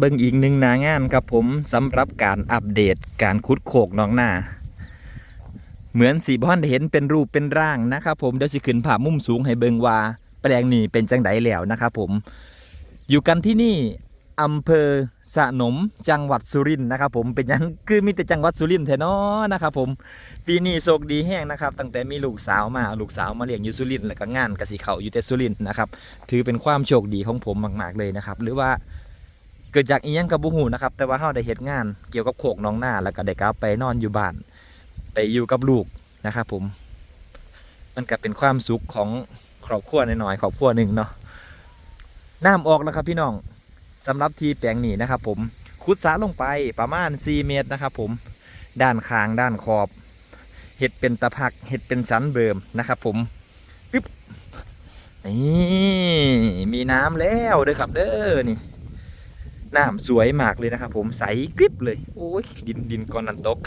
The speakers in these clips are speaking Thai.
เบิ่งอีกหนึ่งนางานครับผมสำหรับการอัปเดตการขุดโขกน้องหน้า เหมือนสีบอนเห็นเป็นรูปเป็นร่างนะครับผมเดี๋ยวสิขึ้นภาพมุมสูงให้เบิ่งว่าแปลงนี้เป็นจังไดแล้วนะครับผม อยู่กันที่นี่อำเภอสะหนมจังหวัดสุรินทร์นะครับผมเป็นยังคือมีแต่จังหวัดสุรินทร์แท้นาะนะครับผมปีนี้โชคดีแห้งนะครับ ตั้งแต่มีลูกสาวมาเอาลูกสาวมาเลี้ยงอยู่สุรินทร์แล้วก็งานกสิเขาอยู่แต่สุรินทร์นะครับถือเป็นความโชคดีของผมมาก ๆเลยนะครับ หรือว่า เกิดจากอีหยังกับบุหูนะครับ แต่ว่าเราได้เฮ็ดงานเกี่ยวกับโขกน้องหน้าแล้วก็ได้กลับไปนอนอยู่บ้าน ไปอยู่กับลูกนะครับผม มันก็เป็นความสุขของครอบครัวน้อยๆครอบครัวหนึ่งเนาะน้ำออกแล้วครับพี่น้องสำหรับที่แปลงนี้นะครับ ผมขุดสระลงไปประมาณ 4 เมตรนะครับ ผมด้านคางด้านขอบ เห็ดเป็นตะพักเห็ดเป็นสันเบิมนะครับ ผมปึ๊บนี่มีน้ำแล้วเด้อครับเด้อนี่ น้ำสวยมากเลยนะครับผมใสกริบเลยโอ้ยดินดินก่อนนันตก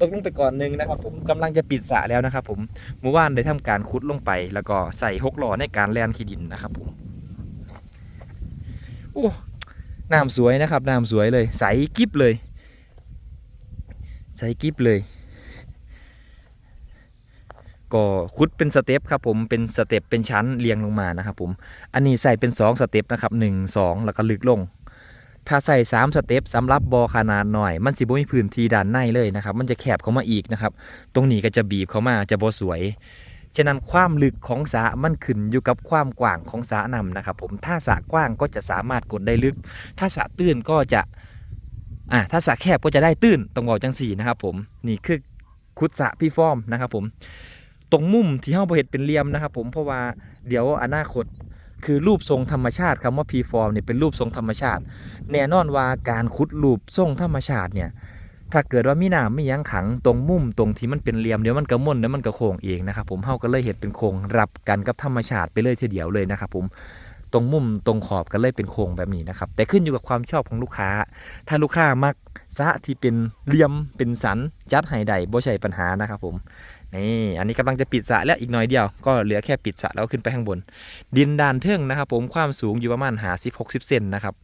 ตกลงไปก่อนหนึ่งนะครับ ผมกำลังจะปิดสระแล้วนะครับ ผมเมื่อวานได้ทำการขุดลงไป แล้วก็ใส่หกล้อในการแลนขี้ดินนะครับผมโอ้น้ำสวยนะครับน้ำสวยเลย ใสกริบเลย ใสกริบเลย ก็ขุดเป็นสเต็ปครับผมเป็นสเต็ปเป็นชั้นเรียงลงมานะครับผมอันนี้ใส่เป็น 2 สเต็ปนะครับ1 2 แล้วก็ลึกลง ถ้าใส่ 3 สเต็ปสำหรับบอขนาดหน่อย มันสิบ่มีพื้นที่ด้านในเลยนะครับ มันจะแคบเข้ามาอีกนะครับ ตรงนี้ก็จะบีบเข้ามาจะบ่สวยฉะนั้นความลึกของสระมันขึ้นอยู่กับความกว้างของสระนำนะครับผมถ้าสระกว้างก็จะสามารถกดได้ลึก ถ้าสระตื้นก็จะอ่าถ้าสระแคบก็จะได้ตื้นตรงบอกจังสี่นะครับผมนี่คือคุดสระพี่ฟอร์มนะครับผม ตรงมุมที่เฮาบ่เห็ดเป็นเหลี่ยมนะครับผมเพราะว่าเดี๋ยวอนาคตคือรูปทรงธรรมชาติคำว่า P form เนี่ยเป็นรูปทรงธรรมชาติ แน่นอนว่าการขุดรูปทรงธรรมชาติเนี่ยถ้าเกิดว่ามีน้ำมีหยังขังตรงมุมตรงที่มันเป็นเหลี่ยมเดี๋ยวมันก็ม่นเดี๋ยวมันก็โค้งเองนะครับผมเฮาก็เลยเห็ดเป็นโค้งรับกันกับธรรมชาติไปเลยทีเดียวเลยนะครับผม ตรงมุมตรงขอบก็เลยเป็นโค้งแบบนี้นะครับ แต่ขึ้นอยู่กับความชอบของลูกค้า ถ้าลูกค้ามักสะที่เป็นเหลี่ยมเป็นสันจัดให้ได้บ่ใช่ปัญหานะครับผมนี่อันนี้กำลังจะปิดสะแล้วอีกหน่อยเดียว ก็เหลือแค่ปิดสะแล้วขึ้นไปข้างบน ดินดานเทิงนะครับ ผมความสูงอยู่ประมาณหาสิบหกสิบเซนนะครับ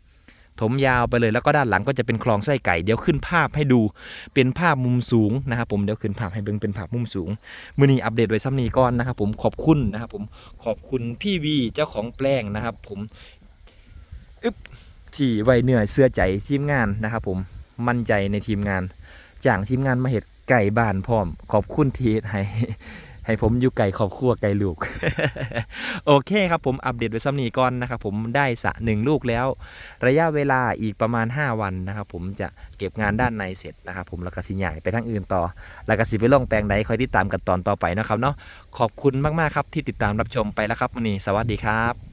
ถมยาวไปเลยแล้วก็ด้านหลังก็จะเป็นคลองไส้ไก่เดี๋ยวขึ้นภาพให้ดูเป็นภาพมุมสูงนะครับผมเดี๋ยวขึ้นภาพให้เบิ่งเป็นภาพมุมสูงมือนี้อัปเดตไว้ซ้ำนี้ก่อนนะครับผมขอบคุณนะครับผมขอบคุณพี่วีเจ้าของแปลงนะครับผมอึ๊บที่ไวเหนื่อยเสื้อใจทีมงานนะครับผมมั่นใจในทีมงานจ้างทีมงานมาเห็ดไก่บ้านพร้อม ขอบคุณทีให้ ให้ผมอยู่ไก่ขอบครัวไก่ลูก โอเคครับผมอัปเดตไว้ซ้ำนี้ก่อนนะครับผมได้สะหนึ่งลูกแล้ว ระยะเวลาอีกประมาณ 5 วันนะครับผมจะเก็บงานด้านในเสร็จนะครับผมแล้วก็สิใหญ่ไปทางอื่นต่อ แล้วก็สิไปล่องแปลงใดคอยติดตามกันตอนต่อไปนะครับเนาะขอบคุณมากๆครับที่ติดตามรับชมไปแล้วครับวันนี้สวัสดีครับ